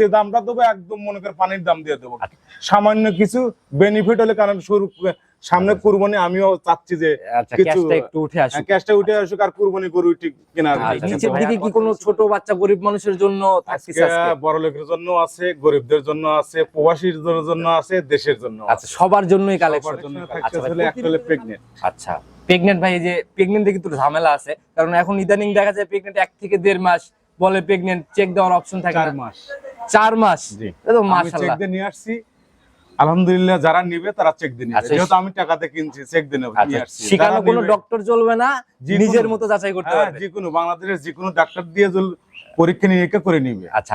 যে দামটা দেবো একদম মনে করে পানির দাম দিয়ে দেবো। আচ্ছা। সামান্য কিছু বেনিফিট হলে কারণ শুরু সামনে কুরবানি আমিও চাচ্ছি যে আচ্ছা কিছু- ক্যাশটা একটু উঠে আসুক। ক্যাশটা উঠে আসুক আর কুরবানি গরু ঠিক কেনার আচ্ছা, নিচের দিকে কি কোনো ছোট বাচ্চা গরিব মানুষের জন্য বড় লোকের জন্য আছে গরিবদের জন্য আছে প্রবাসীর জন্য আছে দেশের জন্য আচ্ছা সবার জন্যই কালেকশন আচ্ছা ভাই, হলে প্রেগনেন্ট আচ্ছা প্রেগনেন্ট ভাই এই যে প্রেগনেন্টে কিন্তু ঝামেলা আছে কারণ এখন ইদানিং দেখা যায় প্রেগনেন্ট এক থেকে দেড় মাস বলে প্রেগনেন্ট চেক দেওয়ার অপশন থাকে চার মাস। চার মাস। তো আমি চেক মাশাআল্লাহ। দিয়ে নিয়ে আসছি। আলহামদুলিল্লাহ যারা নিবে তারা চেক দিয়ে নিবে। আচ্ছা, যেহেতু আমি টাকাতে কিনছি চেক দিয়ে নেব- নিয়ে আসছি। যারা কোনো ডক্টর চলবে না যে নিজের মতো যাচাই করতে হবে পারবে। যে কোনো বাংলাদেশের যে কোনো ডাক্তার দিয়ে পরীক্ষা নিরীক্ষা করে নিবে। আচ্ছা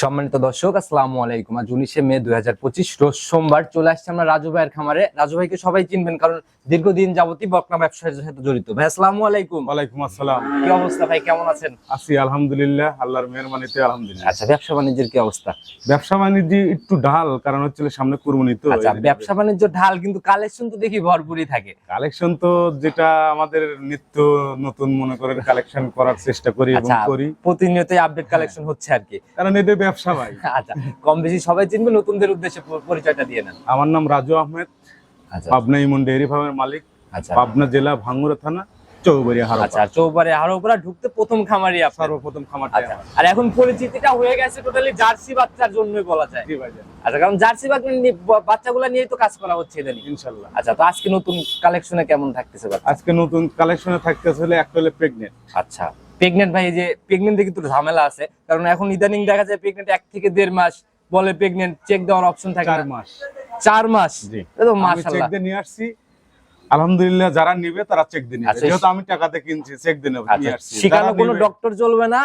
সম্মানিত দর্শক আসসালামু আলাইকুম। আজ উনিশে মে দুই হাজার পঁচিশ রোজ সোমবার চলে আসছে আমরা রাজু ভাইয়ের খামারে। রাজু ভাইকে সবাই চিনবেন কারণ দীর্ঘদিন যাবতীয় বকনা ব্যবসার সাথে জড়িত। ভাই আসসালামু আলাইকুম। ওয়ালাইকুম আসসালাম। কি অবস্থা ভাই কেমন আছেন? আছি আলহামদুলিল্লাহ আল্লাহর মেহরবানিতে আলহামদুলিল্লাহ। আচ্ছা ব্যবসা বাণিজ্যের কি অবস্থা? ব্যবসা বাণিজ্য একটু ঢাল কারণ হচ্ছে সামনে কুরবানি তো আচ্ছা ব্যবসা বাণিজ্য ঢাল কিন্তু কালেকশন তো দেখি ভরপুরই থাকে। কালেকশন তো যেটা আমাদের নিত্য নতুন মনে করেন কালেকশন করার চেষ্টা করি এবং আচ্ছা করি। প্রতিনিয়তই আপডেট কালেকশন হচ্ছে আর কি। কারণ এদের ব্যবসা ভাই। আচ্ছা কম বেশি সবাই চিনবে নতুনদের উদ্দেশ্যে পরিচয়টা দিয়ে নেন। আমার নাম রাজু আহমেদ আচ্ছা। পাবনা ইমন ডেয়ারি ফার্মের মালিক আচ্ছা। পাবনা জেলা ভাঙ্গুরা থানা চৌবাড়ি আচ্ছা আর চৌবারে ঢুকতে প্রথম খামারি আপনার। সর্বপ্রথম খামারটা আচ্ছা আর এখন পরিচিতিটা হয়ে গেছে টোটালি জার্সি বাচ্চার জন্যই বলা যায়। জি ভাইজান। আচ্ছা কারণ জার্সি বাচ্চাগুলো নিয়েই তো কাজ করা হচ্ছে ইদানিং। আচ্ছা তো আজকে নতুন কালেকশনে কেমন থাকতেছে আজকে নতুন কালেকশনে থাকতেছে হলে একটা হলে প্রেগনেন্ট আচ্ছা। প্রেগনেন্ট ভাই যে প্রেগনেন্টে কিন্তু ঝামেলা আছে। কারণ এখন ইদানিং দেখা যায় প্রেগনেন্ট এক থেকে দেড় মাস বলে প্রেগনেন্ট চেক দেওয়ার অপশন থাকে চার মাস। চার মাস? তো চেক দিয়ে নিয়ে আসছি। আলহামদুলিল্লাহ যারা নিবে তারা চেক দিয়ে নিবে। আচ্ছা, যেহেতু আমি টাকাতে কিনছি চেক দিয়ে নেব আচ্ছা আসছি। শিখানো কোনো ডক্টর চলবে না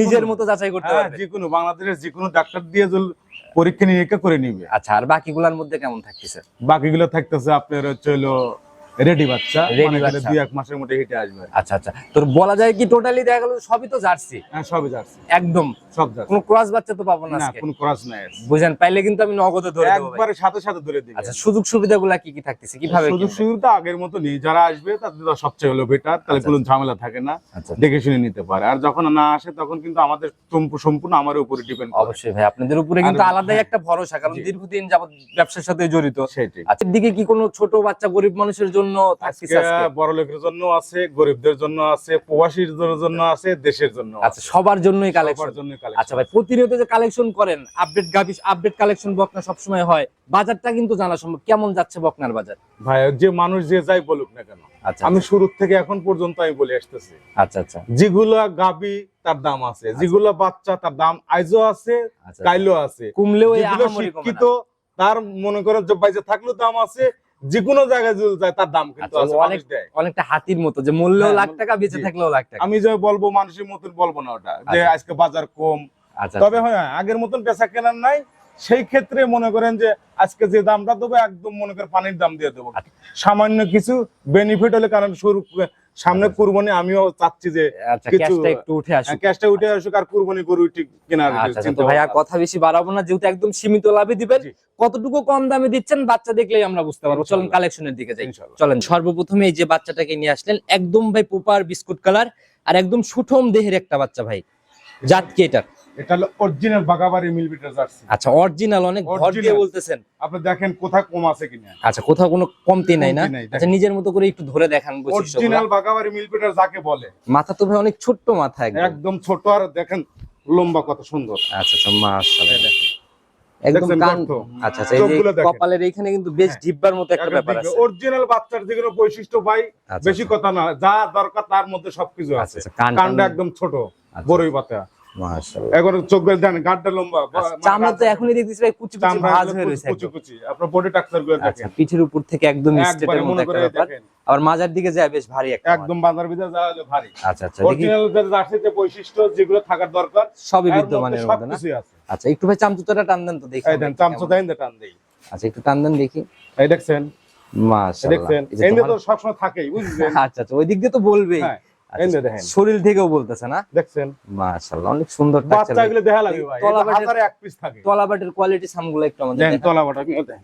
নিজের মতো যাচাই করতে হ্যাঁ, পারবে। যে কোনো বাংলাদেশের যে কোনো ডাক্তার দিয়ে যদি পরীক্ষা নিরীক্ষা করে নিবে। আচ্ছা আর বাকিগুলোর মধ্যে কেমন থাকতেছে? বাকিগুলো থাকতেছে আপনার হচ্ছে হলো রেডি বাচ্চা Ready মানে বাচ্চা। দুই এক মাসের মধ্যে হেঁটে আসবে। আচ্ছা আচ্ছা। তোর বলা যায় কি টোটালি দেখা গেল? সবই তো জার্সি? হ্যাঁ সবই যাচ্ছে একদম। সব যাচ্ছে কোনো ক্রস বাচ্চা তো পাবো না আজকে। কোনো ক্রস নাই বুঝেন পাইলে কিন্তু আমি নগদে ধরে দেবো। একবারে সাথে সাথে ধরে দিবে। আচ্ছা সুযোগ সুবিধাগুলা কি কি থাকতেছে? কীভাবে সুযোগ সুবিধা আগের মতো নেই। যারা আসবে তাদের সবচেয়ে হলো বেটার তাহলে আচ্ছা, কোনো ঝামেলা থাকে না। আচ্ছা। দেখে শুনে নিতে পারে। আর যখন না আসে তখন কিন্তু আমাদের সম্পূর্ণ আমার উপরে ডিপেন্ড অবশ্যই ভাই আপনাদের উপরে কিন্তু আলাদাই একটা ভরসা কারণ দীর্ঘদিন যাবত ব্যবসার সাথে জড়িত। সেটাই। আজকের দিকে কি কোনো ছোট বাচ্চা গরিব মানুষের জন্য আজকে আজকে? বড় লোকের জন্য আছে গরিবদের জন্য আছে প্রবাসীর জন্য আছে দেশের জন্য আচ্ছা সবার জন্যই কালেকশন জন্য আচ্ছা ভাই প্রতিনিয়ত যে কালেকশন করেন আপডেট গাবিস আপডেট কালেকশন বকনা সবসময় হয়। বাজারটা কিন্তু জানা সম্ভব কেমন যাচ্ছে বকনার বাজার? ভাই যে মানুষ যে যাই বলুক না কেন আচ্ছা আমি শুরু থেকে এখন পর্যন্ত আমি বলে আসতেছি। আচ্ছা আচ্ছা। যেগুলা গাবি তার দাম আছে। যেগুলা বাচ্চা তার দাম আইজও আছে আচ্ছা কাইলো আছে। কুমলেও শিক্ষিত তার মনে করো যে বাইজে থাকলেও দাম আছে যে কোনো জায়গায় যদি যায় তার দাম কিন্তু আচ্ছা, অনেক অনেকটা হাতির মতো যে মূল্যও হ্যাঁ, লাখ টাকা বেঁচে থাকলেও লাখ টাকা। আমি যে বলব মানুষের মতন বলব না ওটা যে আচ্ছা। আজকে বাজার কম। আচ্ছা তবে হ্যাঁ আগের মতন পেশা কেনার নাই সেই ক্ষেত্রে মনে করেন যে আজকে যে দামটা দেবো একদম মনে করেন পানির দাম দিয়ে দেবো। সামান্য কিছু বেনিফিট হলে কারণ শুরু সামনে আচ্ছা। কুরবানি আমিও চাচ্ছি যে আচ্ছা ক্যাশটা একটু উঠে আসুক। ক্যাশটা উঠে আসুক আর কুরবানি গরু ঠিক কেনার আচ্ছা আচ্ছা, চিন্তা ভাই আর কথা বেশি বাড়াবো না যেহেতু একদম সীমিত লাভে দিবেন কতটুকু কম দামে দিচ্ছেন বাচ্চা দেখলেই আমরা বুঝতে পারব। চলেন কালেকশনের দিকে যাই। চলেন সর্বপ্রথমে এই যে বাচ্চাটাকে নিয়ে আসলেন একদম ভাই পোপার বিস্কুট কালার আর একদম সুঠম দেহের একটা বাচ্চা ভাই। জাত কি এটা এটা হলো অরিজিনাল বাগাবাড়ি মিলবিটার জার্সি আচ্ছা অরিজিনাল অনেক ভর দিয়ে বলতেছেন। আপনি দেখেন কোথায় কম আছে কিনা। আচ্ছা কোথাও কোনো কমতি নাই না? আচ্ছা নিজের মতো করে একটু ধরে দেখান অরিজিনাল বাগাবাড়ি মিলবিটার যাকে বলে। মাথা তো ভাই অনেক ছোট্ট মাথা একদম। একদম ছোট আর দেখেন লম্বা কত সুন্দর। আচ্ছা আচ্ছা মাশাআল্লাহ। একদম কান আচ্ছা আচ্ছা এই যে কপালের এইখানে কিন্তু বেশ হ্যাঁ। জিব্বার মতো একটা ব্যাপার আছে। অরিজিনাল বাচ্চার যেগুলো বৈশিষ্ট্য ভাই আচ্ছা, বেশি কথা না যা দরকার তার মধ্যে সবকিছু আচ্ছা, আছে। আচ্ছা, কানটা একদম ছোট আচ্ছা। বড়ই পাতা। মাশাআল্লাহ। চোখ বের দেন গাড্ডা লম্বা আচ্ছা, চামড়া তো এখনই দেখতেছি ভাই কুচি কুচি ভাঁজ হয়ে রয়েছে কুচি কুচি আপনার বডি টাক্সারগুলো আচ্ছা দেখেন। পিঠের উপর থেকে একদম একবারে মতো একটা ব্যাপার। দেখেন। মাজার দিকে যায় বেশ ভারী একটা একদম বাজার ভিতরে যা হলো ভারী। আচ্ছা আচ্ছা বৈশিষ্ট্য যেগুলো থাকার দরকার সবই এর মধ্যে বিদ্যমানের মধ্যে না? আচ্ছা একটু ভাই চামচুতাটা টান দেন তো দেখি এই দেন চামচা দেন টান দেই। আচ্ছা একটু টান দেন দেখি। এই দেখছেন? মাশাআল্লাহ। দেখছেন? তো সবসময় থাকেই আচ্ছা আচ্ছা ওই দিক দিয়ে তো বলবেই। শরীর থেকেও বলতেছে না? দেখছেন? মাশাআল্লাহ অনেক সুন্দর টাকচার দেখা লাগে ভাই। তলা বাটের- এক পিস থাকে। তলাবাটের কোয়ালিটি সামগুলো একটু আমাদের দেখেন।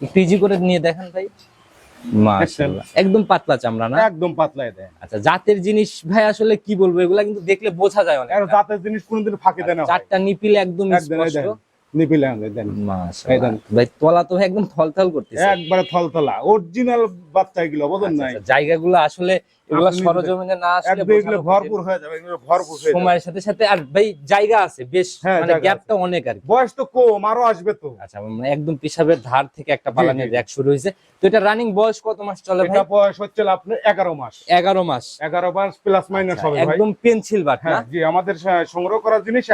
একটু ইজি করে নিয়ে দেখেন ভাই। মাশাআল্লাহ একদম পাতলা চামড়া না? একদম পাতলা দেয় আচ্ছা জাতের জিনিস ভাই আসলে কি বলব এগুলা কিন্তু দেখলে বোঝা যায় অনেক জাতের জিনিস কোনদিন ফাঁকি দেয় না। চারটা নিপিল একদম একদম এই স্পষ্ট। দেখেন নিপিলে দেন। মাশাআল্লাহ। ভাই তলা তো একদম থলথল করতেছে। একবারে থলথলা অরিজিনাল বাচ্চা এগুলো বোঝেন নাই। জায়গাগুলো আসলে এগুলা সরজমিনে না আসলে এগুলো ভরপুর হয়ে যাবে এগুলো ভরপুর হয়ে সময়ের সাথে সাথে আর ভাই জায়গা আছে বেশ হ্যাঁ, মানে গ্যাপটা অনেক আর বয়স তো কম আরও আসবে তো। আচ্ছা মানে একদম পিসাবের ধার থেকে একটা পালানের র্যাক শুরু হয়েছে। তো এটা রানিং বয়স কত মাস চলে ভাই? এটা বয়স হচ্ছে আপনার এগারো মাস। এগারো মাস। এগারো মাস প্লাস মাইনাস হবে ভাই। একদম পেন্সিল বাট না? হ্যাঁ জি আমাদের সংগ্রহ করার জিনিস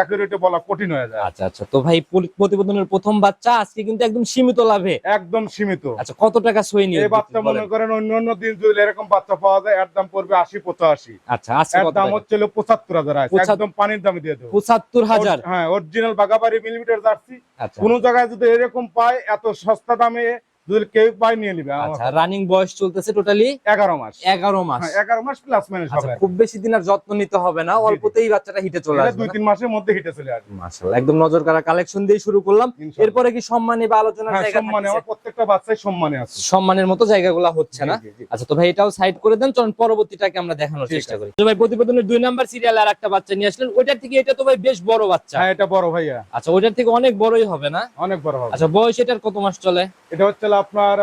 বলা কঠিন হয়ে যায়। আচ্ছা আচ্ছা তো ভাই প্রতিবেদনের প্রথম বাচ্চা আজকে কিন্তু একদম সীমিত লাভে। একদম সীমিত। আচ্ছা কত টাকা সই নিয়ে এই বাচ্চা মনে করেন অন্য অন্য দিন যদি এরকম বাচ্চা পাওয়া যায় এর দাম পড়বে আশি পঁচাশি। আচ্ছা এর দাম? হচ্ছে পঁচাত্তর হাজার একদম পানির দামে দিয়ে দেবো। পঁচাত্তর হাজার? হ্যাঁ অরিজিনাল বাগাবাড়ি মিলিমিটার জার্সি। আচ্ছা। কোন জায়গায় যদি এরকম পায় এত সস্তা দামে যদি কেউ পায় নিয়ে নিবে আচ্ছা রানিং বয়স চলতেছে টোটালি এগারো মাস। এগারো মাস। এগারো মাস প্লাস মাইনাস হবে। খুব বেশি দিন আর যত্ন নিতে হবে না অল্পতেই বাচ্চাটা হিটে চলে আসবে দুই তিন মাসের মধ্যে হিটে চলে আসবে। মাশাআল্লাহ একদম নজর কাড়া কালেকশন দিয়ে শুরু করলাম। এরপরে কি সম্মানী বা আলোচনার জায়গা সম্মানে আমার প্রত্যেকটা বাচ্চাই সম্মানে আছে। সম্মানের মতো জায়গাগুলো হচ্ছে না। আচ্ছা তো ভাই এটাও সাইড করে দেন চলুন পরবর্তীটাকে আমরা দেখানোর চেষ্টা করি। তো ভাই প্রতিবেদনের দুই নাম্বার সিরিয়াল আর একটা বাচ্চা নিয়ে আসলেন। ওইটার থেকে এটা তো ভাই বেশ বড় বাচ্চা। হ্যাঁ এটা বড় ভাইয়া। আচ্ছা ওইটার থেকে অনেক বড়ই হবে না? অনেক বড় হবে। আচ্ছা বয়স এটার কত মাস চলে? এটা হচ্ছে আপনার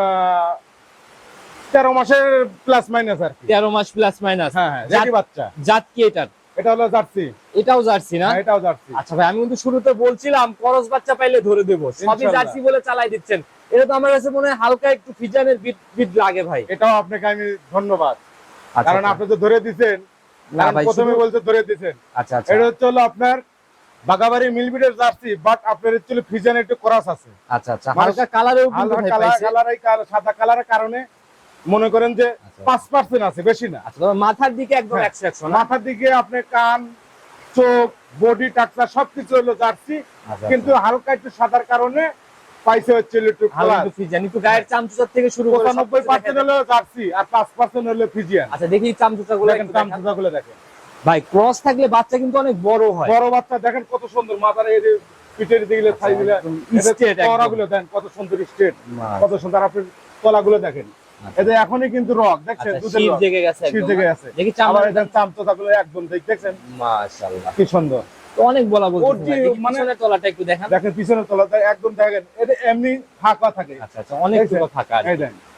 তেরো মাসের প্লাস মাইনাস আর তেরো মাস প্লাস মাইনাস হ্যাঁ হ্যাঁ বাচ্চা। জাত কি এটার? এটা হলো জার্সি। এটাও জার্সি না? হ্যাঁ, এটাও জার্সি। আচ্ছা ভাই আমি কিন্তু শুরুতে বলছিলাম করস বাচ্চা পাইলে ধরে দেবো। সবই জার্সি বলে চালাই দিচ্ছেন। এটা তো আমার কাছে মনে হয় হালকা একটু ফিজানের বিট বিট লাগে ভাই। এটাও আপনাকে আমি ধন্যবাদ। আচ্ছা কারণ আপনি তো ধরে দিছেন। না ভাই, প্রথমে বলতে ধরে দিছেন। আচ্ছা আচ্ছা। এটা হচ্ছে হলো আপনার বাগাবাড়ি মিলবিটের জার্সি বাট আপনার ফিজান একটু ক্রস আছে। আচ্ছা আচ্ছা হালকা কালারেও কিন্তু হালকা কালার এই সাদা কালারের কারণে মনে করেন যে আচ্ছা। আছে বেশি না। আচ্ছা মাথার দিকে একদম হ্যাঁ। মাথার দিকে আপনার কান চোখ বডি সবকিছু হলো জার্সি। আচ্ছা, কিন্তু হালকা একটু সাদার কারণে পাইছে হচ্ছে একটু কালার একটু ফিজান একটু গায়ের চামচুচার থেকে শুরু করে পঁচানব্বই সবকিছু পার্সেন্ট দেখা যায়। হলো জার্সি আর পাঁচ পার্সেন্ট হলো ফিজিয়ান আচ্ছা দেখি চামচুচা গুলো দেখেন। চামচুচা গুলো দেখেন। ভাই ক্রস থাকলে বাচ্চা কিন্তু অনেক বড় হয়। বড় বাচ্চা দেখেন কত সুন্দর মাথার এই যে পিঠের দিকে থাই দিলে একদম straight গুলো দেন কত সুন্দর স্টেট কত সুন্দর আপনি তলাগুলো দেখেন। এদের এখনই কিন্তু রক দেখছেন? আচ্ছা, দুধের রক। জেগে গেছে একদম, জেগে? আছে দেখি চামড়া এদের চামচা গুলো একদম দেখ- দেখছেন? মাশাআল্লাহ। কি সুন্দর। তো অনেক বলা বলতে মানে তলাটা একটু দেখেন। দেখেন পিছনের তলাটা একদম দেখেন এটা এমনি ফাঁকা থাকে। আচ্ছা আচ্ছা অনেক ফাঁকা আছে। এই দেন দেখি।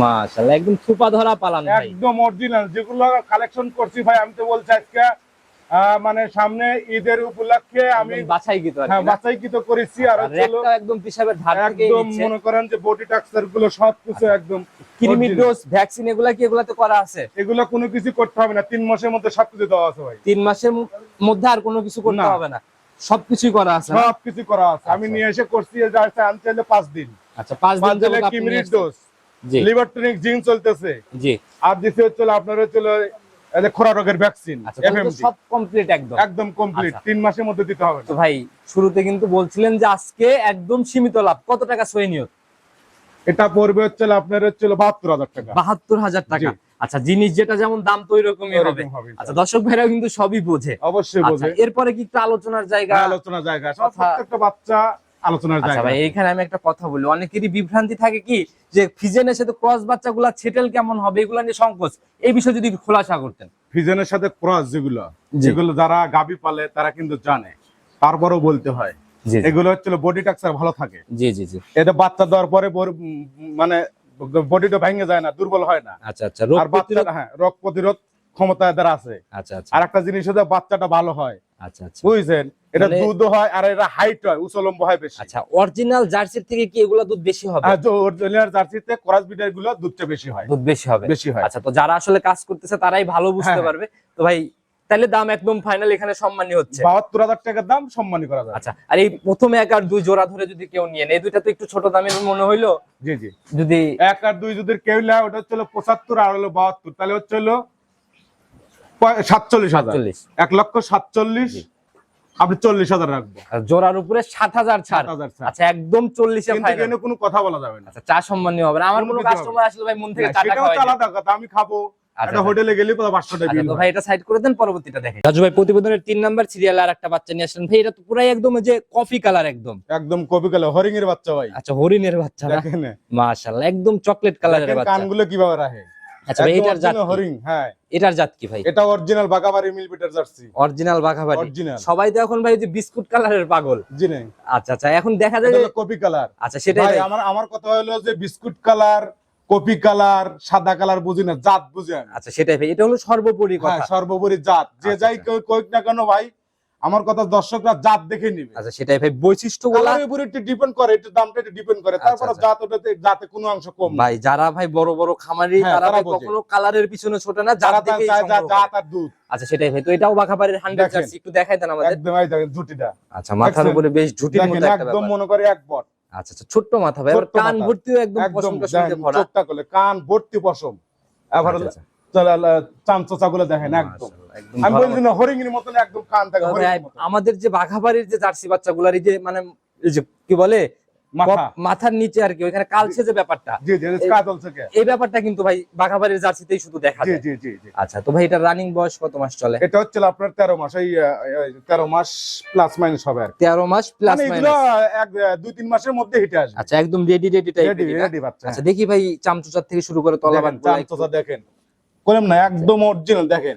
মাশাআল্লাহ একদম থুপা ধরা পালান ভাই। একদম অরিজিনাল যেগুলো কালেকশন করছি ভাই আমি তো বলছি আজকে মানে সামনে ঈদের উপলক্ষে আমি একদম বাছাই গীত আর হ্যাঁ কি না? বাছাই তো করেছি আর একদম ধার থেকে একদম মনে করেন যে বডি টাক্সারগুলো সবকিছু একদম original। ডোজ ভ্যাকসিন এগুলা কি এগুলাতে করা আছে? এগুলো কোনো কিছু করতে হবে না তিন মাসের মধ্যে সবকিছু দেওয়া আছে ভাই। তিন মাসের মধ্যে আর কোনো কিছু করতে হবে না। সবকিছুই করা আছে সবকিছু করা আছে। আমি আচ্ছা। নিয়ে এসে করছি যাচ্ছে আনতে হলে পাঁচ দিন। আচ্ছা পাঁচ দিন। ডোজ জি। লিভার টনিক জিন চলতেছে। জি। আর দিতে হচ্ছে আপনার হচ্ছে হলো এই যে খোরা রোগের ভ্যাকসিন আচ্ছা তাহলে তো সব কমপ্লিট একদম। একদম কমপ্লিট আচ্ছা। তিন মাসের মধ্যে দিতে হবে তো ভাই শুরুতে কিন্তু বলছিলেন যে আজকে একদম সীমিত লাভ। কত টাকা সই নিয়ত এটা পড়বে হচ্ছে আপনার হচ্ছে বাহাত্তর হাজার টাকা। বাহাত্তর হাজার টাকা। আচ্ছা জিনিস যেটা যেমন দাম তো ওইরকমই হবে। আচ্ছা দর্শক ভাইরাও কিন্তু সবই বোঝে। অবশ্যই আচ্ছা বোঝে। এরপরে কি একটু আলোচনার জায়গা? আলোচনার জায়গা। প্রত্যেকটা বাচ্চা আলোচনার আচ্ছা জায়গা। ভাই আমি একটা কথা বলি। অনেকেরই বিভ্রান্তি থাকে কি যে ফিজেনের সাথে ক্রস বাচ্চাগুলা সেটেল কেমন হবে এগুলা নিয়ে সংকোচ। এই বিষয়ে যদি খোলাসা করতেন। ফিজেনের সাথে ক্রস যেগুলো যেগুলো যারা গাবি পালে তারা কিন্তু জানে। তারপরেও বলতে হয়। এগুলো হচ্ছে বডি টাক্সার ভালো থাকে। জি জি জি। এটা বাচ্চা দেওয়ার পরে মানে বডিটা ভেঙে যায় না দুর্বল হয় না। আচ্ছা আচ্ছা আর বাচ্চা হ্যাঁ রোগ প্রতিরোধ ক্ষমতা এদের আছে। আচ্ছা আচ্ছা। আর একটা জিনিস হচ্ছে বাচ্চাটা ভালো হয়। আচ্ছা আচ্ছা। বুঝছেন? এটা দুধ হয় আর এটা হাইট হয় উচলম্ব হয় বেশি। আচ্ছা অরিজিনাল জার্সির থেকে কি এগুলা দুধ বেশি হবে? আর যে অরিজিনাল জার্সিতে ক্রস বিটারগুলো দুধটা বেশি হয়। দুধ বেশি হবে। বেশি হয়। আচ্ছা তো যারা আসলে কাজ করতেছে তারাই ভালো বুঝতে হ্যাঁ, পারবে। তো ভাই তাহলে দাম একদম ফাইনাল এখানে সম্মানী হচ্ছে। বাহাত্তর হাজার টাকার দাম সম্মানী করা যায় আচ্ছা আর এই প্রথমে এক আর দুই জোড়া ধরে যদি কেউ নিয়ে নেয় এই দুইটা তো একটু ছোট দামের মনে হইল? জি জি। যদি এক আর দুই যদি কেউ নেয় ওটা হচ্ছে পঁচাত্তর আর হলো বাহাত্তর। তাহলে হচ্ছে হলো সাতচল্লিশ হাজার। এক লক্ষ সাতচল্লিশ আপনি চল্লিশ হাজার রাখব। জোড়ার উপরে সাত হাজার ছাড়। আচ্ছা একদম চল্লিশে কোনো কথা বলা যাবে না। আচ্ছা চা সম্মানীয় হবে না। আমার কোনো কাস্টমার আসলে ভাই মন থেকে আলাদা কথা আমি খাব। আচ্ছা, একটা হোটেলে গেলে আচ্ছা ভাই এটা সাইড করে দেন পরবর্তীটা দেখেন। রাজু ভাই প্রতিবেদনের তিন নাম্বার সিরিয়াল আর একটা বাচ্চা নিয়ে আসলেন। ভাই এটা তো পুরাই একদম যে কফি কালার একদম। একদম কপি কালো হরিং এর বাচ্চা ভাই। আচ্ছা হরিণের বাচ্চা না? দেখেন মাশাআল্লাহ একদম চকলেট কালারের দেখেন বাচ্চা। কানগুলো কীভাবে রাখে। আচ্ছা ভাই এটার জাত? হরিং হ্যাঁ। এটার জাত কি ভাই? এটা অরিজিনাল বাগাবাড়ি মিলপিটার জার্সি। অরিজিনাল বাঘাবাড়ি। অরিজিনাল সবাই তো এখন ভাই যে বিস্কুট কালারের পাগল। জি নেই। আচ্ছা আচ্ছা এখন দেখা যায় কপি কালার। আচ্ছা সেটাই ভাই আমার আমার কথা হলো যে বিস্কুট কালার কপি কালার সাদা কালার বুঝি না জাত বুঝি আচ্ছা সেটাই ভাই এটা হলো সর্বোপরি হ্যাঁ কথা। সর্বোপরি জাত। যে আচ্ছা, যাই আচ্ছা। কইক না কেন ভাই আমার কথা দর্শকরা জাত দেখে নিবে। আচ্ছা সেটাই ভাই বৈশিষ্ট্যগুলা কালারের উপরে একটু ডিপেন্ড করে একটু দামটা একটু ডিপেন্ড করে। তারপর আচ্ছা। জাত ওটাতে জাতে কোনো অংশ কম ভাই যারা ভাই বড় বড় খামারি হ্যাঁ, তারা ভাই। কখনো কালারের পিছনে ছোটে না সংগ্রহ করে। জাত আর দুধ। আচ্ছা সেটাই ভাই তো এটাও বাঘাবাড়ির হান্ড্রেড দেখেন। জার্সি একটু দেখাই দেন আমাদের। একদম এই দেখেন জুটিটা আচ্ছা মাথার উপরে বেশ ঝুটির মতো একটা একদম মনে করে এক বট। আচ্ছা আচ্ছা ছোট্ট মাথা ভাই কান। ভর্তিও একদম পশম টশমে ভরা। চোখটা করলে কান ভর্তি পশম। এবার দেখেন একদম। আমি বলছি না হরিং মতন একদম কান থাকে তবে হরিণের ভাই, মতন। আমাদের যে বাঘাবাড়ির যে জার্সি বাচ্চাগুলার এই যে মানে কি বলে মাথার নিচে আর কি ওইখানে কালছে যে ব্যাপারটা। এই- ব্যাপারটা কিন্তু ভাই বাঘাবাড়ির জার্সিতেই শুধু দেখা যায়। আচ্ছা তো ভাই এটা রানিং বয়স কত মাস চলে? এটা হচ্ছে আপনার তেরো মাস এই তেরো মাস প্লাস মাইনাস হবে আর তেরো মাস প্লাস মানে এগুলো দুই তিন মাসের মধ্যে হিটে আসবে। আচ্ছা একদম রেডি রেডি টাইপ রেডি বাচ্চা আচ্ছা দেখি ভাই চামচুচার থেকে শুরু করে দেখেন, দেখেন। না একদম অরিজিনাল দেখেন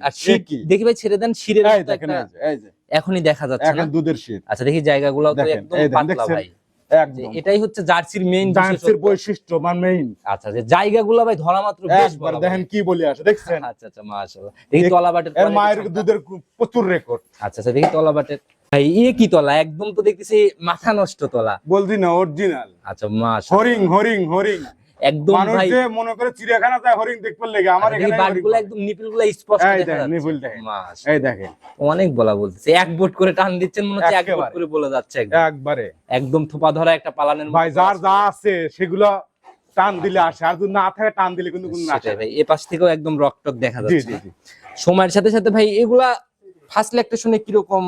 কি দেখি ভাই ছেড়ে দেন শিরের এই দেখেন এই যে, এখনই দেখা যাচ্ছে এখন দুধের আচ্ছা দেখি জায়গাগুলো তো দেখেন, একদম পাতলা ভাই। একদম। এটাই হচ্ছে জার্সির মেইন ডান্সের বৈশিষ্ট্য মানে মেইন আচ্ছা যে জায়গাগুলো ভাই ধরা মাত্র বেশ বড় দেখেন কি বলে আসে দেখছেন? আচ্ছা আচ্ছা মাশাআল্লাহ। দেখি তলাবাটের এর মায়ের দুধের প্রচুর রেকর্ড আচ্ছা আচ্ছা দেখি তলাবাটের। ভাই ইয়ে কি তলা? একদম তো দেখতেছি মাথা নষ্ট তলা। বলছি না অরিজিনাল আচ্ছা মাশাআল্লাহ। হরিং হরিং হরিং। একদম ভাই মনে করে চিড়িয়াখানা যায় হরিং দেখতে লেগে আমার এখানে বাটগুলো একদম নিপিলগুলো স্পষ্ট দেখা যাচ্ছে। নিপিল দেখেন। এই দেখেন। অনেক বলা বলতেছে। এক বোট করে টান দিচ্ছেন মনে হচ্ছে এক বোট। করে বলে যাচ্ছে একদম। একবারে। একদম থোপা ধরা একটা পালানের ভাই যার যা আছে সেগুলো টান দিলে আসে। আর যদি না থাকে টান দিলে কিন্তু কোনো আসে। ভাই এ পাশ থেকেও একদম রকটক দেখা জি যাচ্ছে সময়ের সাথে সাথে ভাই এগুলা ফার্স্ট ল্যাকটেশনে কীরকম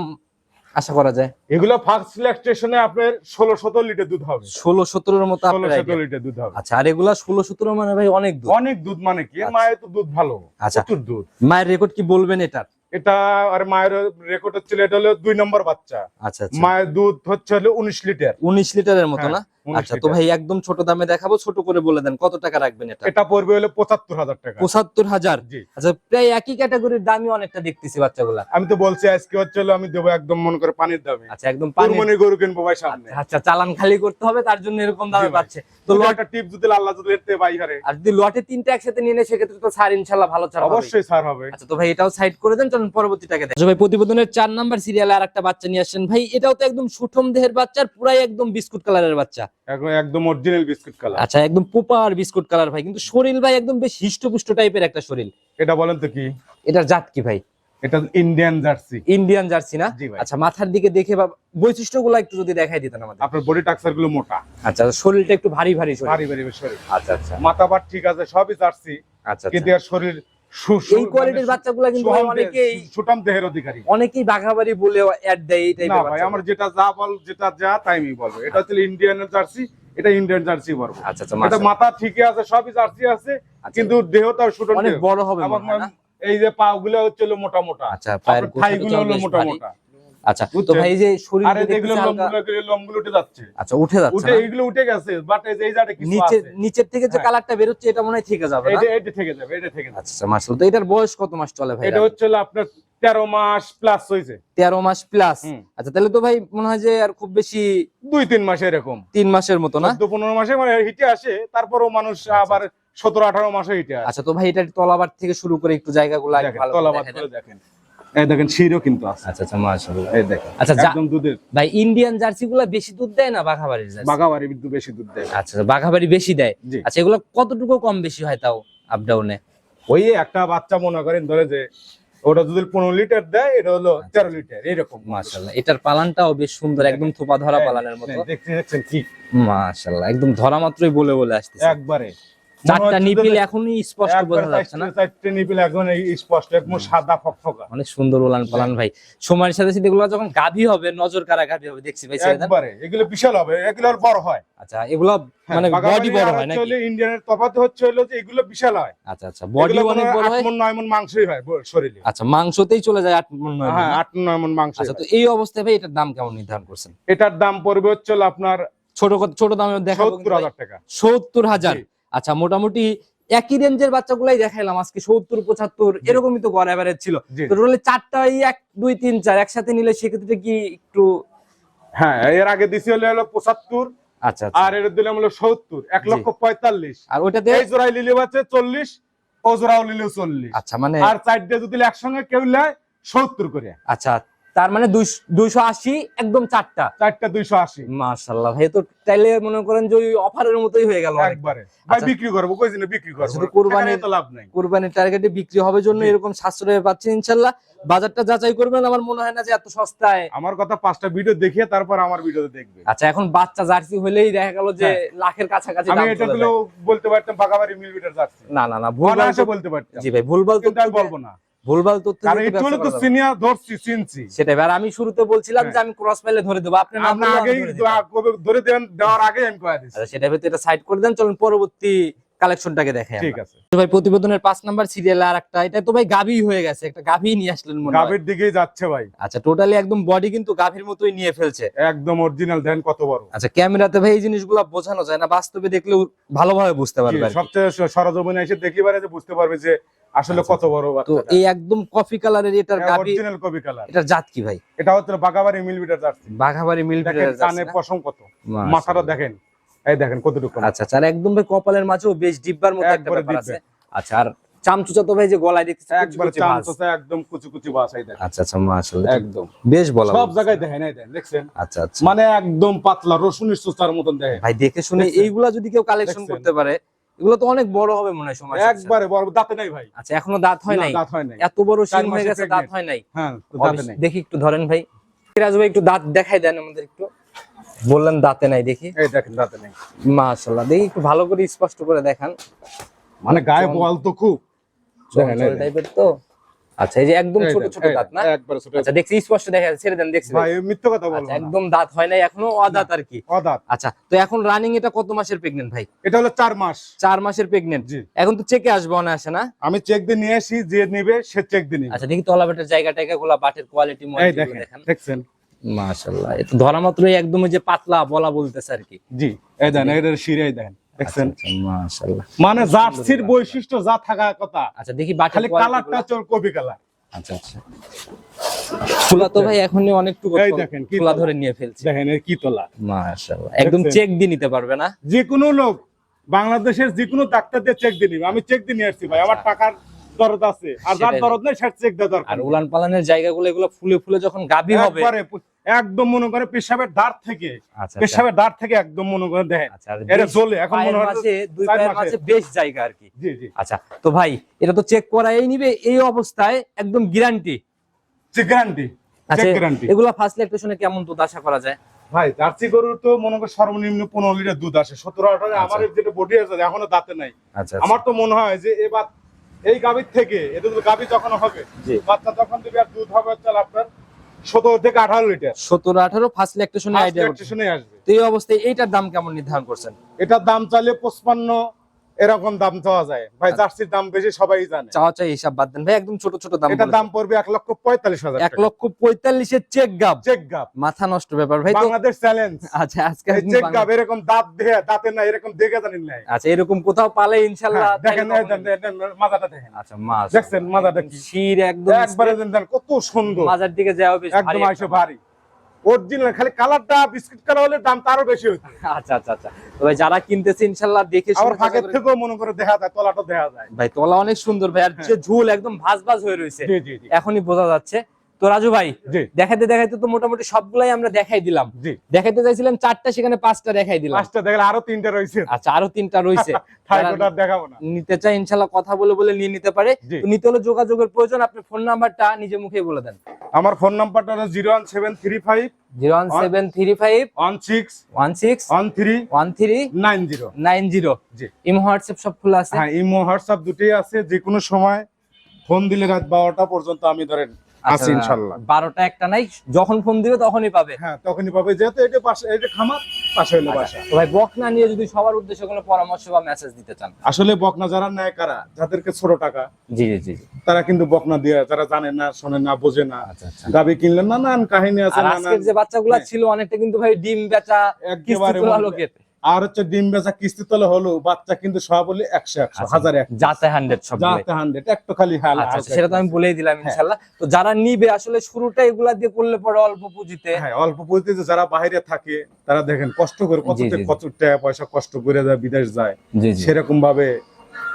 আশা করা যায়। এগুলো ফার্স্ট স্টেশনে আপনার ষোলো সতেরো লিটার দুধ হবে। ষোলো সতেরোর মতো ষোলো আপনার সতেরো। লিটার দুধ হবে। আচ্ছা আর এগুলা ষোলো সতেরো মানে ভাই অনেক দুধ। অনেক দুধ মানে কি? এর আচ্ছা। মায়ের তো দুধ ভালো আচ্ছা। প্রচুর দুধ। মায়ের রেকর্ড কি বলবেন এটার? এটা আর মায়ের রেকর্ড হচ্ছে এটা হলো দুই নম্বর বাচ্চা। আচ্ছা আচ্ছা। মায়ের দুধ হচ্ছে হলো উনিশ লিটার। উনিশ লিটারের মতো হ্যাঁ, না? 19 আচ্ছা তো ভাই একদম ছোট দামে দেখাবো ছোট করে বলে দেন। কত টাকা রাখবেন এটা? এটা পড়বে হলো পঁচাত্তর হাজার টাকা। পঁচাত্তর হাজার? জি। আচ্ছা প্রায় একই ক্যাটাগরির দামই অনেকটা দেখতেছি বাচ্চাগুলা। আমি তো বলছি আজকে হচ্ছে আমি দেবো একদম মনে করে পানির দামে। আচ্ছা একদম কুরবানি গরু কিনবো ভাই সামনে। আচ্ছা চালান খালি করতে হবে তার জন্য এরকম দামে পাচ্ছে। তো টিপ যদি আল্লাহ যদি এতে পাই হারে। আর যদি লটে তিনটা একসাথে নিয়ে নেয় সেক্ষেত্রে তো ছাড় ইনশাল্লাহ ভালো ছাড় অবশ্যই অবশ্যই স্যার হবে। আচ্ছা তো ভাই এটাও সাইড করে দেন চলুন পরবর্তীটাকে দেখ। ভাই প্রতিবেদনের চার নাম্বার সিরিয়ালে আর একটা বাচ্চা নিয়ে আসছেন। ভাই এটাও তো একদম সুঠম দেহের বাচ্চা আর পুরাই একদম বিস্কুট কালারের বাচ্চা। একদম অরিজিনাল বিস্কুট কালার আচ্ছা একদম পোপার বিস্কুট কালার ভাই কিন্তু শরীর ভাই একদম বেশ হিষ্টপুষ্ট টাইপের একটা শরীর। এটা বলেন তো কি? এটার জাত কি ভাই? এটা ইন্ডিয়ান জার্সি ইন্ডিয়ান জার্সি না? আচ্ছা মাথার দিকে দেখে বা বৈশিষ্ট্যগুলো একটু যদি দেখাই দিতেন আমাদের। আপনার বডি টাক্সারগুলো মোটা। আচ্ছা শরীরটা একটু ভারী ভারী শরীর। ভারী ভারী শরীর। আচ্ছা আচ্ছা। মাথা ঠিক আছে সবই জার্সি আচ্ছা। কিন্তু এর শরীর এই কোয়ালিটির মানে বাচ্চাগুলো কিন্তু অনেকেই সুটাম দেহের অধিকারী। অনেকেই বাঘাবাড়ি বলে অ্যাড দেয় এই টাইপের ভাই আমার যেটা যা বল যেটা যা তাই আমি বলব। এটা হচ্ছে ইন্ডিয়ান জার্সি এটা ইন্ডিয়ান জার্সি বলব। আচ্ছা আচ্ছা এটা মাথা ঠিকই আছে সবই জার্সি আছে আচ্ছা। কিন্তু দেহটা সুটাম অনেক বড় হবে? এই যে পা গুলো হচ্ছে মোটা মোটা। আচ্ছা পায়েরগুলো হলো মোটা মোটা। আচ্ছা তো ভাই এই যে শরীর আর লোমগুলো লোমগুলো উঠে যাচ্ছে। আচ্ছা উঠে যাচ্ছে উঠে না? এইগুলো উঠে গেছে বাট এই যে এই জায়গাটা কিছু নিচে নিচের থেকে যে হ্যাঁ। কালারটা বেরোচ্ছে এটা মনে হয় থেকে যাবে এটা এটা থেকে যাবে এটা থেকে যাবে। আচ্ছা আচ্ছা তো এটার বয়স কত মাস চলে ভাই এটা হচ্ছে আপনার তেরো মাস প্লাস হয়েছে। তেরো মাস প্লাস আচ্ছা তাহলে তো ভাই মনে হয় যে আর খুব বেশি দুই তিন মাসে এরকম। তিন মাসের মতো না? চোদ্দ পনেরো মাসে মানে হিটে আসে তারপরও মানুষ আবার সতেরো আঠারো মাসে হিটে আচ্ছা তো ভাই এটা তলাবার থেকে শুরু করে একটু জায়গাগুলো আগে দেখেন। এই দেখেন শিরও কিন্তু আছে। আচ্ছা আচ্ছা মাশাআল্লাহ। এই দেখেন আচ্ছা, একদম দুধের। ভাই ইন্ডিয়ান জার্সি গুলা বেশি দুধ দেয় না বাঘাবাড়ির জার্সি বেশি দুধ দেয়। আচ্ছা বাঘাবাড়ি বেশি দেয়? এগুলো কতটুকু কম বেশি হয় তাও আপ ডাউনে ওই একটা বাচ্চা মনে করেন ধরে যে ওটা যদি পনেরো লিটার দেয় এটা হলো তেরো লিটার মাশাআল্লাহ এটার পালানটাও বেশ সুন্দর একদম থোপা ধরা হ্যাঁ, পালানের মতো। হ্যাঁ, দেখছেন কি? একদম ধরা মাত্রই বলে বলে আসতেছে। একবারে। চারটা নিপিল এখনই স্পষ্ট বোঝা যাচ্ছে না। চারটে- নিপিল এখন স্পষ্ট একদম সাদা ফকফকা। অনেক সুন্দর উলান পালান ভাই। সময়ের সাথে সাথে এগুলো যখন গাভী হবে নজর কারা গাভী হবে দেখছি ভাই একবারে এগুলো বিশাল হবে এগুলো বড় হয়। আচ্ছা এগুলো হ্যাঁ, মানে বডি বড় হয় নাকি? ইন্ডিয়ানের তফাৎ হচ্ছে হলো যে এগুলো বিশাল হয়। আচ্ছা আচ্ছা বডি অনেক হয় বড় হয়? মণ, নয় মন মাংসই হয় শরীরে। আচ্ছা মাংসতেই চলে যায় আট মণ, নয় হ্যাঁ না? আট নয় মন মাংস আচ্ছা তো এই অবস্থায় ভাই এটার দাম কেমন নির্ধারণ করছেন? এটার দাম পড়বে হচ্ছে আপনার ছোট ছোট দামে দেখাবো কিন্তু সত্তর ভাই। হাজার টাকা। সত্তর হাজার? জি। আচ্ছা মোটামুটি একই রেঞ্জের বাচ্চাগুলাই দেখাইলাম আজকে সত্তর পঁচাত্তর এরকমই তো গড় এভারেজ ছিল। তো রোলে চারটা এই এক দুই তিন চার একসাথে নিলে সেক্ষেত্রে কি একটু হ্যাঁ এর আগে দিছি হলো হলো পঁচাত্তর আচ্ছা আচ্ছা। আর এর দিলাম হলো সত্তর এক লক্ষ পঁয়তাল্লিশ। আর ওটাতে এই জোড়াই লিলে আছে চল্লিশ ও জোড়াও লিলেও চল্লিশ। আচ্ছা মানে আর চারটে যদি একসঙ্গে কেউ নেয় সত্তর করে। আচ্ছা তার মানে দুইশো আশি একদম চারটা। চারটা দুইশো আশি। মাশাল্লাহ ভাই তো তাইলে মনে করেন যে অফারের মতোই হয়ে গেল একবারে। ভাই আচ্ছা। বিক্রি করব কই দিনে বিক্রি করব। শুধু কোরবানির- তো লাভ নাই। কুরবানির টার্গেটে বিক্রি হবে জন্য। এরকম সাশ্রয়ে পাচ্ছেন ইনশাল্লাহ বাজারটা যাচাই করবেন আমার মনে হয় না যে এত সস্তায়। আমার কথা পাঁচটা ভিডিও দেখিয়ে তারপর আমার ভিডিও দেখবে আচ্ছা এখন বাচ্চা জার্সি হলেই দেখা গেল যে হ্যাঁ। লাখের কাছাকাছি আমি এটা বলতে পারতাম বাগাবাড়ি মিলবিটার যাচ্ছে না না না তো- বলতে পারতাম। জি ভাই ভুলভাল আমি বলব না। ভুলভাল তথ্য কারণ একটু হলে তো। সিনিয়র ধরছি চিনছি সেটাই এবার আর আমি শুরুতে বলছিলাম হ্যাঁ। যে আমি ক্রস মেলে ধরে দেবো আপনি না আগেই ধরে। দেন দেওয়ার আগে আমি কয়ে দিচ্ছি আচ্ছা সেটা ভিতরে এটা সাইড করে দেন চলুন পরবর্তী কালেকশনটাকে দেখে ঠিক আছে। ভাই প্রতিবেদনের পাঁচ নাম্বার সিরিয়াল আর একটা এটা তো ভাই গাভী হয়ে গেছে একটা গাভী নিয়ে আসলেন মনে হয়। গাভীর দিকেই যাচ্ছে ভাই। আচ্ছা টোটালি একদম বডি কিন্তু গাভীর মতোই নিয়ে ফেলছে। একদম অরিজিনাল দেন কত বড়। আচ্ছা ক্যামেরাতে ভাই এই জিনিসগুলো বোঝানো যায় না বাস্তবে দেখলেও ভালোভাবে বুঝতে পারবে সবচেয়ে সরজমিনে এসে দেখি পারে যে বুঝতে পারবে যে আসলে আচ্ছা, কত বড় তো এই একদম কফি কালারের এটার গাভী অরিজিনাল কবি কালার এটার জাত কি ভাই? এটা হচ্ছে বাগাবাড়ি মিলবিটার যাচ্ছে বাঘাবাড়ি মিল দেখেন কানে পশম কত? মাথাটা দেখেন। এই দেখেন কতটুকু আচ্ছা আচ্ছা একদম ভাই কপালের মাঝেও বেশ ডিব্বার মতো একটা ব্যাপার আছে। আচ্ছা আর চামচুচা তো ভাই যে গলায় দেখতেছি একবারে কুচি ভাঁজ। চামচা একদম কুচি কুচি বাসাই দেখেন। আচ্ছা আচ্ছা মাশাআল্লাহ একদম। বেশ বলা সব জায়গায় দেখেন এই দেখেন দেখছেন? আচ্ছা আচ্ছা। মানে একদম পাতলা রসুনের সুস্তার মতন দেখেন। ভাই দেখে শুনে? এইগুলা যদি কেউ কালেকশন করতে পারে এগুলো তো অনেক বড় হবে মনে হয় সময়। একবারে বড় দাঁতে নাই ভাই। আচ্ছা এখনও দাঁত হয় নাই? দাঁত হয় নাই। এত বড় সিং হয়ে গেছে দাঁত হয় নাই? হ্যাঁ দাঁতে নেই। দেখি একটু ধরেন ভাই। রাজু ভাই একটু দাঁত দেখাই দেন আমাদের একটু। বললেন দাঁতে নাই দেখি। এই দেখেন দাঁতে নেই। মাশাআল্লাহ দেখি একটু ভালো করে স্পষ্ট করে দেখান। মানে গায়ে বল তো খুব। দেখেন। টাইপের তো। আচ্ছা এই যে একদম ছোট ছোট দাঁত না? দেখেন, একবারে ছোট। আচ্ছা দেখছি স্পষ্ট দেখা যাচ্ছে ছেড়ে দেন দেখছি। ভাই মিথ্যে কথা বলব আচ্ছা একদম দাঁত হয় নাই এখনও অদাঁত আর কি। অদাঁত। আচ্ছা তো এখন রানিং এটা কত মাসের ভাই? এটা হলো মাস। মাসের এখন তো চেকে আসবে না? আমি চেক দিয়ে নিয়ে আসি যে নেবে সে চেক দিয়ে আচ্ছা দেখি তলাবেটের জায়গা টাইগা গুলা বাটের কোয়ালিটি দেখেন। দেখছেন? মাশাআল্লাহ এটা ধরা মাত্রই একদম যে পাতলা বলা বলতেছে আর কি। জি এই দেখেন এটার শিরাই দেখছেন? আচ্ছা, মাশাআল্লাহ। মানে জার্সির বৈশিষ্ট্য যা থাকার কথা আচ্ছা দেখি খালি কালারটা গুলা। চল কবি কালার আচ্ছা আচ্ছা। তো ভাই এখনই অনেকটুকু এই দেখেন, কি ধরে নিয়ে ফেলছে। দেখেন এর কি তোলা। মাশাআল্লাহ একদম চেক দিয়ে নিতে পারবে না। যে কোনো লোক বাংলাদেশের যে কোনো ডাক্তার দিয়ে চেক দিয়ে নিবে। আমি চেক দিয়ে নিয়ে আসছি ভাই আমার আচ্ছা। টাকার দরদ আছে। আর যার দরদ নেই সেটা চেক দেওয়া দরকার আর উলান পালানের জায়গাগুলো এগুলো ফুলে ফুলে যখন গাবি হবে একদম মনে করে পেশাবের দাঁত থেকে। আচ্ছা আচ্ছা। পেশাবের দাঁত থেকে একদম মনে করে দেখেন। আচ্ছা এটা জ্বলে এখন মনে মাঝে দুই পায়ের মাঝে বেশ জায়গা আর কি। জি জি। আচ্ছা তো ভাই এটা তো চেক করাই নিবে এই অবস্থায় একদম গ্যারান্টি চেক গ্যারান্টি আচ্ছা চেক গ্যারান্টি এগুলো ফার্স্ট কেমন দুধ আশা করা যায়? ভাই জার্সি গরুর তো মনে করে সর্বনিম্ন পনেরো লিটার দুধ আসে। সতেরো আঠারো। আমার যেটা বডি আছে এখনও দাঁতে নাই। আচ্ছা। আমার তো মনে হয় যে এবার এই গাভীর থেকে এটা তো গাভী যখন হবে। বাচ্চা যখন দেবে আর দুধ হবে চাল আপনার সতেরো থেকে আঠারো লিটার। সতেরো আঠারো ফার্স্ট ল্যাকটেশনে আইডিয়া আসবে। তো এই অবস্থায় এইটার দাম কেমন নির্ধারণ করছেন? এটার দাম চাইলে পঁচপান্ন এরকম দাম চাওয়া যায়। ভাই আচ্ছা। জার্সির দাম বেশি সবাই জানে। চাওয়া চাই হিসাব বাদ দেন। ভাই একদম ছোট ছোট দাম বলেছেন। দাম পড়বে এক লক্ষ পঁয়তাল্লিশ হাজার এক লক্ষ পঁয়তাল্লিশের চেক গাব। চেক গাপ মাথা নষ্ট ব্যাপার ভাই বাংলাদেশ চ্যালেঞ্জ। আচ্ছা আজকে চেক গাপ এরকম দাঁত দেহে দাঁতে না এরকম দেখে জানেন নাই। আচ্ছা এরকম কোথাও পালে ইনশাল্লাহ হ্যাঁ, দেখেন মাথাটা দেখেন। আচ্ছা মাছ দেখছেন মাথাটা কি? শির একদম একবারে দেন, কত সুন্দর। মাজার দিকে যাওয়া বেশ একদম আইসো ভারী। অরিজিনাল খালি কালারটা বিস্কিট কালার হলে দাম তারও বেশি হতো আচ্ছা আচ্ছা আচ্ছা। তবে যারা কিনতেছে ইনশাল্লাহ দেখে আবার শুনে ফাঁকের থেকেও মনে করে দেখা যায় তলাটা দেখা যায়। ভাই তলা অনেক সুন্দর ভাই আর যে ঝুল একদম ভাজ ভাজ হয়ে রয়েছে। এখনই বোঝা যাচ্ছে। তো রাজু ভাই দেখাইতে দেখাইতে তো মোটামুটি সবগুলাই আমরা দেখাই দিলাম। জি। দেখাইতে চাইছিলাম চারটা সেখানে পাঁচটা দেখাই দিলাম। পাঁচটা দেখলে আরও তিনটা রয়েছে। আচ্ছা আরও তিনটা রয়েছে। নিতে চাই ইনশাল্লাহ কথা বলে বলে নিয়ে নিতে পারে। নিতে হলে যোগাযোগের প্রয়োজন আপনি ফোন নাম্বারটা নিজে মুখে বলে দেন। আমার ফোন নাম্বারটা হলো zero one seven three five zero one seven three five one six one six one three one three nine zero. Nine zero. জি। ইমো হোয়াটসঅ্যাপ সব খোলা আছে? হ্যাঁ ইমো হোয়াটসঅ্যাপ দুটোই আছে। যে কোনো সময় ফোন দিলে রাত বারোটা পর্যন্ত আমি ধরেন আছি ইনশাল্লাহ বারোটা একটা নাই যখন ফোন দিবে তখনই পাবে। হ্যাঁ তখনই পাবে। যেহেতু এটা পাশে এটা খামার পাশে হলো বাসা। ভাই বকনা নিয়ে যদি সবার উদ্দেশ্যে কোনো পরামর্শ বা মেসেজ দিতে চান। আসলে বকনা যারা নেয় কারা? যাদেরকে ছোট টাকা জি জি জি। তারা কিন্তু বকনা দিয়ে যারা জানে না শোনে না বোঝে না। আচ্ছা আচ্ছা। গাবি কিনলেন নানান কাহিনী আছে নানান আজকের যে বাচ্চাগুলা হ্যাঁ। ছিল অনেকটা কিন্তু ভাই ডিম বেচা একেবারে লোকের। আর হচ্ছে ডিম বেচা কিস্তি তোলা হলো বাচ্চা কিন্তু সব বলি একশো একশো আচ্ছা, হাজার এক যাতে হান্ড্রেড সব যাতে হান্ড্রেড একটু খালি হাল আচ্ছা সেটা তো আমি বলেই দিলাম হ্যাঁ। ইনশাল্লাহ। তো যারা নিবে আসলে শুরুটা এগুলা দিয়ে করলে পরে অল্প পুঁজিতে। হ্যাঁ অল্প পুঁজিতে যারা বাইরে থাকে তারা দেখেন কষ্ট করে কত। কত টাকা পয়সা কষ্ট করে যায় বিদেশ যায়। সেরকম ভাবে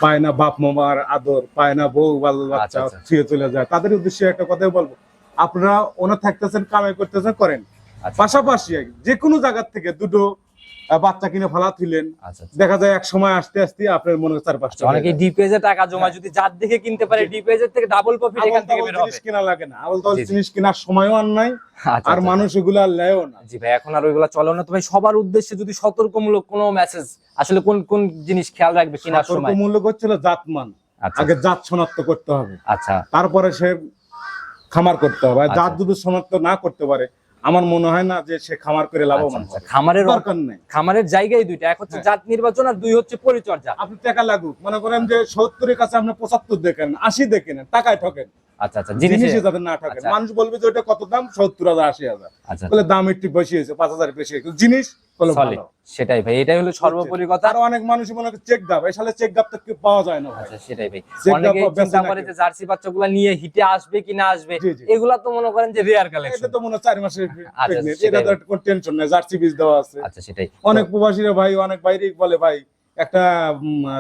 পায় না বাপ মামার আদর পায় না বউ বাল বাচ্চা আচ্ছা। ছুঁয়ে চলে যায়। তাদের উদ্দেশ্যে একটা কথাই বলব আপনারা ওনার থাকতেছেন কামাই করতেছেন করেন। পাশাপাশি যে কোনো জায়গার থেকে দুটো বাচ্চা কিনে ফালা তুলেন আচ্ছা আচ্ছা। দেখা যায় এক সময় আসতে আসতে আপনার মনে চার পাঁচটা অনেকে ডিপিএজে টাকা জমা যদি যার দেখে কিনতে পারে হ্যাঁ। জি। ডিপিএজের থেকে ডাবল প্রফিট এখান থেকে বের হবে জিনিস কিনা লাগে না আবল। জিনিস কেনার সময়ও আর নাই আচ্ছা, আর আচ্ছা। মানুষ এগুলো লেও না জি ভাই এখন আর ওইগুলা চলে না তো ভাই সবার উদ্দেশ্যে যদি সতর্কমূলক কোনো মেসেজ আসলে কোন কোন জিনিস খেয়াল রাখবে কেনার সময় সতর্কমূলক হচ্ছিল জাতমান আচ্ছা আগে জাত শনাক্ত করতে হবে আচ্ছা তারপরে সে খামার করতে হবে আর আচ্ছা। জাত যদি শনাক্ত না করতে পারে আমার মনে হয় না যে সে খামার করে লাভবান আচ্ছা, হবে। খামারের দরকার নেই। খামারের জায়গাই দুইটা এক হচ্ছে হ্যাঁ। জাত নির্বাচন আর দুই হচ্ছে পরিচর্যা। আপনি টাকা লাগুক। মনে করেন যে সত্তরের কাছে আপনি পঁচাত্তর দেখেন আশি দেখেন টাকায় ঠকেন। আচ্ছা আচ্ছা জিনিসে যাতে না ঠকেন। আচ্ছা। মানুষ বলবে যে ওটা কত দাম? সত্তর হাজার আশি হাজার। আচ্ছা। বলে দাম একটু বেশি হয়েছে পাঁচ হাজার বেশি হয়েছে। জিনিস সলিড সেটাই ভাই এটাই হলো সর্বোপরি কথা। আর অনেক মানুষ মনে করে চেক দাম এই সালে চেক দাম তো পাওয়া যায় না আচ্ছা সেটাই ভাই। অনেকে চিন্তা করে যে জার্সি বাচ্চাগুলো নিয়ে হিটে আসবে কি না আসবে। এগুলা তো মনে করেন যে রেয়ার এটা তো মনে হয় চার মাসের আচ্ছা, এটা তো কোনো টেনশন নেই জার্সি বীজ দেওয়া আছে। আচ্ছা সেটাই। অনেক প্রবাসীরা ভাই অনেক বাইরে বলে ভাই একটা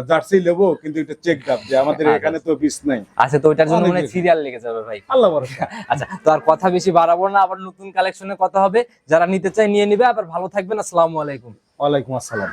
জার্সি নেব কিন্তু এটা চেক ডাব যে আমাদের আচ্ছা। এখানে তো পিস নাই। আচ্ছা তো ওইটার জন্য মানে সিরিয়াল লেগে যাবে ভাই। আল্লাহ ভরসা। আচ্ছা তো আর কথা বেশি বাড়াবো না আবার নতুন কালেকশনে কথা হবে। যারা নিতে চায় নিয়ে নিবে আবার ভালো থাকবেন। আসসালামু আলাইকুম। ওয়ালাইকুম আসসালাম।